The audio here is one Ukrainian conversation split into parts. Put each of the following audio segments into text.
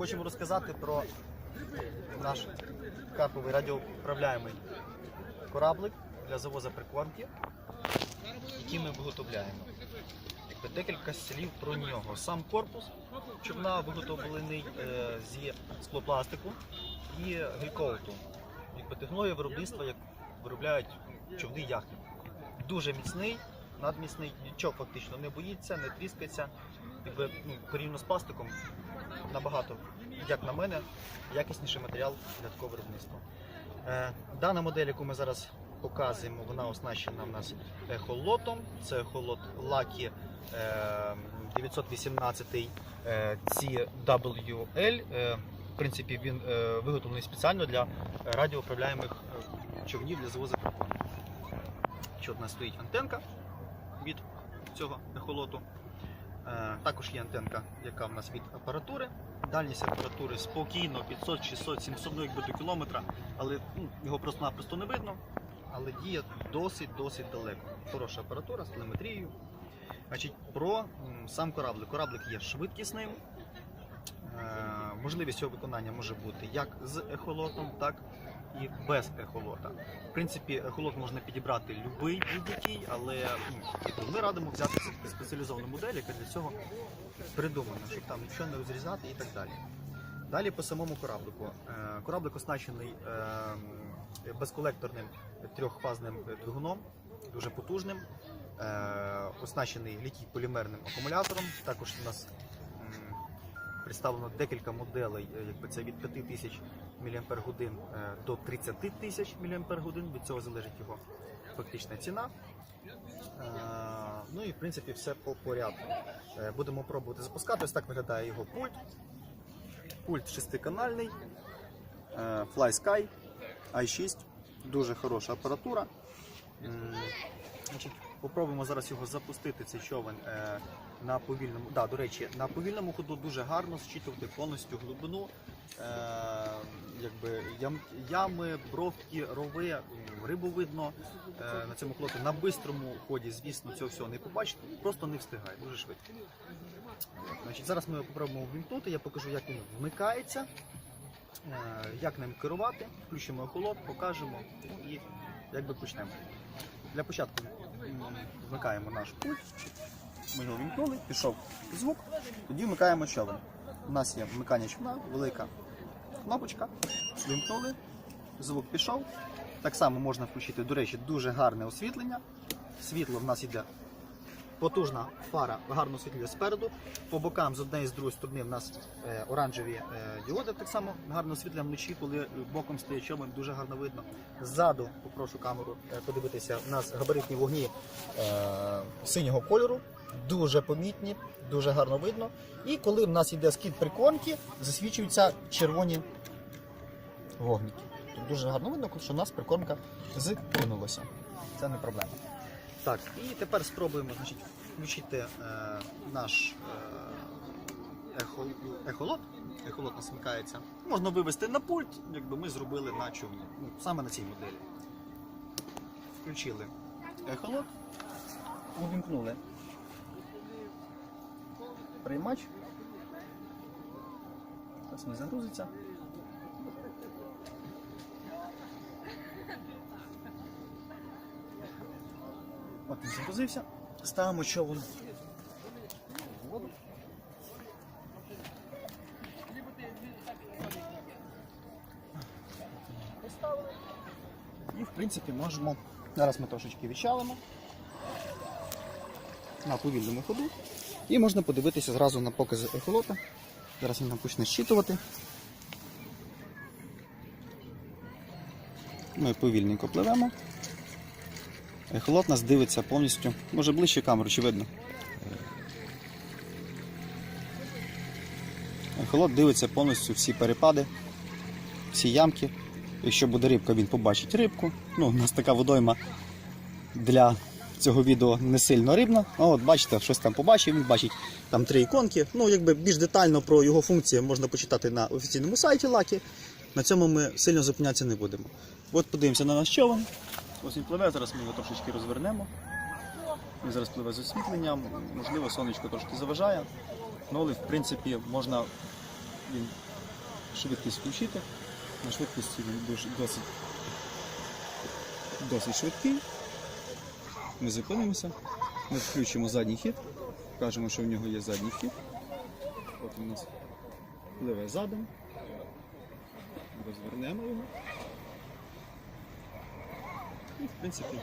Хочемо розказати про наш карповий радіоуправляємий кораблик для завозу прикормки, який ми виготовляємо. Декілька слів про нього. Сам корпус човна виготовлений е, зі склопластику і глікоуту. Якби технологія виробництва, як виробляють човни яхти. Дуже міцний, надміцний, нічого фактично не боїться, не тріскається. Якби, ну, порівняно з пластиком набагато, як на мене, якісніший матеріал для такого виробництва. Е, дана модель, яку ми зараз показуємо, вона оснащена в нас ехолотом. Це Lucky е, 918 е, CWL. В принципі, він е, виготовлений спеціально для радіоуправляємих е, човнів для завозу прикормки. Що в нас стоїть антенка від цього ехолоту. Е, Також є антенка, яка в нас від апаратури. Дальність апаратури спокійно 500, 600, 700 ну, якби до кілометра, але ну, його просто-напросто не видно. Але діє досить-досить далеко. Хороша апаратура з телеметрією. Значить, про сам кораблик. Кораблик є швидкісним. Можливість його виконання може бути як з ехолотом, так і без ехолота. В принципі, ехолот можна підібрати будь-який, будь-який, але ну, типу, ми радимо взяти спеціалізовану модель, яка для цього придумана, щоб там нічого не розрізати і так далі. Далі по самому кораблику. Е, Кораблик оснащений е, безколекторним трьохфазним двигуном, дуже потужним, е, оснащений літій-полімерним акумулятором. Також у нас представлено декілька моделей, е, якби це від 5000 мАч е, до 30 тисяч мАч. Від цього залежить його фактична ціна. Е, Ну і в принципі все по порядку. Будемо пробувати запускати. Ось так виглядає його пульт. Пульт шестиканальний, FlySky i6, дуже хороша апаратура. Попробуємо зараз його запустити, цей човен е, на повільному. Да, до речі, на повільному ходу дуже гарно зчитувати повністю глибину. Е, якби ям, ями, бровки, рови, рибу видно е, на цьому флоті. На бистрому ході, звісно, цього всього не побачити, просто не встигає, дуже швидко. Значить, зараз ми його попробуємо ввімкнути, я покажу, як він вмикається, як ним керувати, включимо охолот, покажемо і якби почнемо. Для початку вмикаємо наш пульт. Ми його вімкнули, пішов звук, тоді вмикаємо човен. У нас є вмикання човна, велика кнопочка, вимкнули, звук пішов. Так само можна включити, до речі, дуже гарне освітлення. Світло в нас йде потужна фара, гарно освітлює спереду. По бокам з однієї з другої сторони в нас е, оранжеві е, діоди, так само гарно освітлює вночі, коли боком стоїть човен, дуже гарно видно. Ззаду, попрошу камеру е, подивитися, у нас габаритні вогні е, синього кольору, дуже помітні, дуже гарно видно. І коли в нас йде скид прикормки, засвічуються червоні вогники. Тут дуже гарно видно, що у нас прикормка зкинулася. Це не проблема. Так, і тепер спробуємо значить, включити е, наш е, ехо, ехолот. Ехолот у нас. Можна вивести на пульт, якби ми зробили на човні. Ну, саме на цій моделі. Включили ехолот, увімкнули приймач. Зараз він загрузиться. От він загрузився. Ставимо човен. І в принципі можемо. Зараз ми трошечки відчалимо на повільному ходу. І можна подивитися зразу на покази ехолота. Зараз він нам почне щитувати. Ми повільненько пливемо. Ехолот нас дивиться повністю. Може ближче камеру, чи видно? Ехолот дивиться повністю всі перепади, всі ямки. Якщо буде рибка, він побачить рибку. Ну, у нас така водойма для цього відео не сильно рибна. А от бачите, щось там побачив, він бачить там три іконки. Ну, якби більш детально про його функції можна почитати на офіційному сайті Лакі. На цьому ми сильно зупинятися не будемо. От подивимося на наш човен. Ось він пливе, зараз ми його трошечки розвернемо. Він зараз пливе з освітленням, можливо, сонечко трошки заважає. Ну, але в принципі можна він швидкість включити. На швидкості він досить, досить швидкий. Ми зупинимося, ми включимо задній хід, кажемо, що в нього є задній хід. От у нас пливе задом. Розвернемо його. І, в принципі,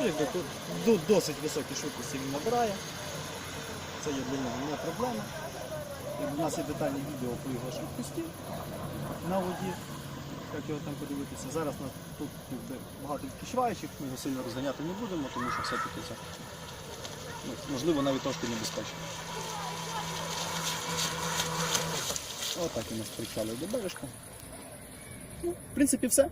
ну, якби тут досить високі швидкості він набирає. Це є для нього не проблема. У нас є детальне відео по його швидкості на воді, як його там подивитися. Зараз тут багато відпочиваючих, ми його сильно розганяти не будемо, тому що все-таки це ну, можливо навіть трошки небезпечно. Отак у нас причали до бережка. Ну, в принципі, все.